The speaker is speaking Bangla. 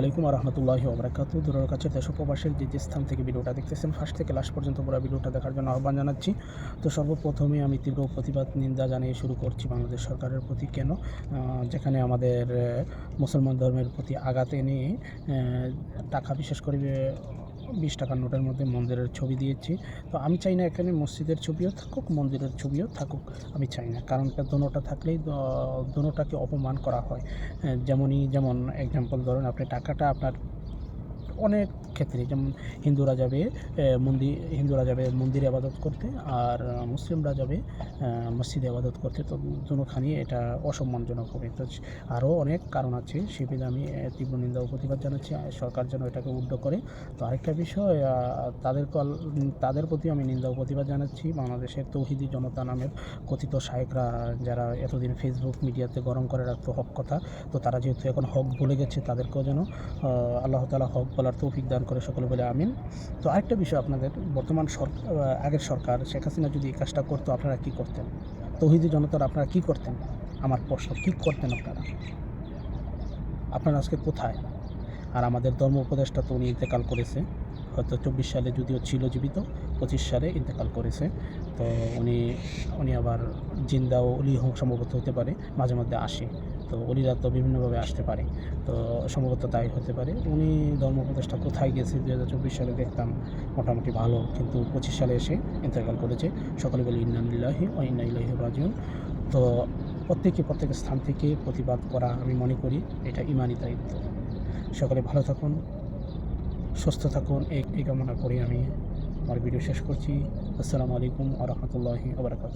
আলাইকুম রহমতুল্লাহ ওবরাকাতু দূরের কাছে দেশ যে যে স্থান থেকে ভিডিওটা দেখতেছেন, ফার্স্ট থেকে লাস্ট পর্যন্ত পুরো ভিডিওটা দেখার জন্য আহ্বান জানাচ্ছি। তো সর্বপ্রথমে আমি তীব্র প্রতিবাদ, নিন্দা জানিয়ে শুরু করছি বাংলাদেশ সরকারের প্রতি কেন? যেখানে আমাদের মুসলমান ধর্মের প্রতি আঘাত এনে টাকা বিশেষ করে বিশ টাকার নোটের মধ্যে মন্দিরের ছবি দিয়েছি। তো আমি চাই না এখানে মসজিদের ছবিও থাকুক মন্দিরের ছবিও থাকুক আমি চাই না। কারণ দোনোটা থাকলেই দোনোটাকে অপমান করা হয়। হ্যাঁ, যেমনই যেমন এক্সাম্পল ধরুন আপনি টাকাটা আপনার অনেক ক্ষেত্রে, যেমন হিন্দুরা যাবে মন্দির হিন্দুরা যাবে মন্দিরে আবাদত করতে, আর মুসলিমরা যাবে মসজিদে আবাদত করতে। তো দুখানি এটা অসম্মানজনক হবে। তো আরও অনেক কারণ আছে সেগুলো আমি তীব্র নিন্দা ও প্রতিবাদ জানাচ্ছি। সরকার যেন এটাকে উদ্যোগ করে। তো আরেকটা বিষয় তাদের কল তাদের প্রতি আমি নিন্দা ও প্রতিবাদ জানাচ্ছি। বাংলাদেশের তৌহিদি জনতা নামের কথিত শায়েকরা যারা এতদিন ফেসবুক মিডিয়াতে গরম করে রাখতো হক কথা, তো তারা যেহেতু এখন হক ভুলে গেছে, তাদেরকেও যেন আল্লাহ তালা হক বলার তৌফিক দান করে সকলে বলে আমিন। তো আরেকটা বিষয় আপনাদের, বর্তমান সরকার আগের সরকার শেখ হাসিনা যদি এই কাজটা করতো, আপনারা কি করতেন? তৌহিদি জনতার আপনারা কি করতেন? আমার প্রশ্ন, কী করতেন আপনারা? আপনারা আজকে কোথায়? আর আমাদের ধর্ম উপদেষ্টা তো উনি ইন্তেকাল করেছে। হয়তো চব্বিশ সালে যদিও ছিল জীবিত, পঁচিশ সালে ইন্তেকাল করেছে। তো উনি উনি আবার জিন্দা ও অলি সম্ভবত হতে পারে, মাঝে মধ্যে আসে। তো অলিরা তো বিভিন্নভাবে আসতে পারে। তো সম্ভবত তাই হতে পারে। উনি ধর্ম উপদেষ্টা কোথায় গেছে দু হাজার চব্বিশ সালে দেখতাম মোটামুটি ভালো, কিন্তু পঁচিশ সালে এসে ইন্তেকাল করেছে। সকলে বলে ইন্নানিল্লাহি ও ইন্নাইলাহি রাজিউন। তো প্রত্যেকে প্রত্যেক স্থান থেকে প্রতিবাদ করা আমি মনে করি, এটা ইমানি দায়িত্ব। সকলে ভালো থাকুন। সুস্থ থাকুন। এই এই কামনা করি আমি। আমার ভিডিও শেষ করছি। আসসালামু আলাইকুম আ রহমতুল্লাহি আবরাকাত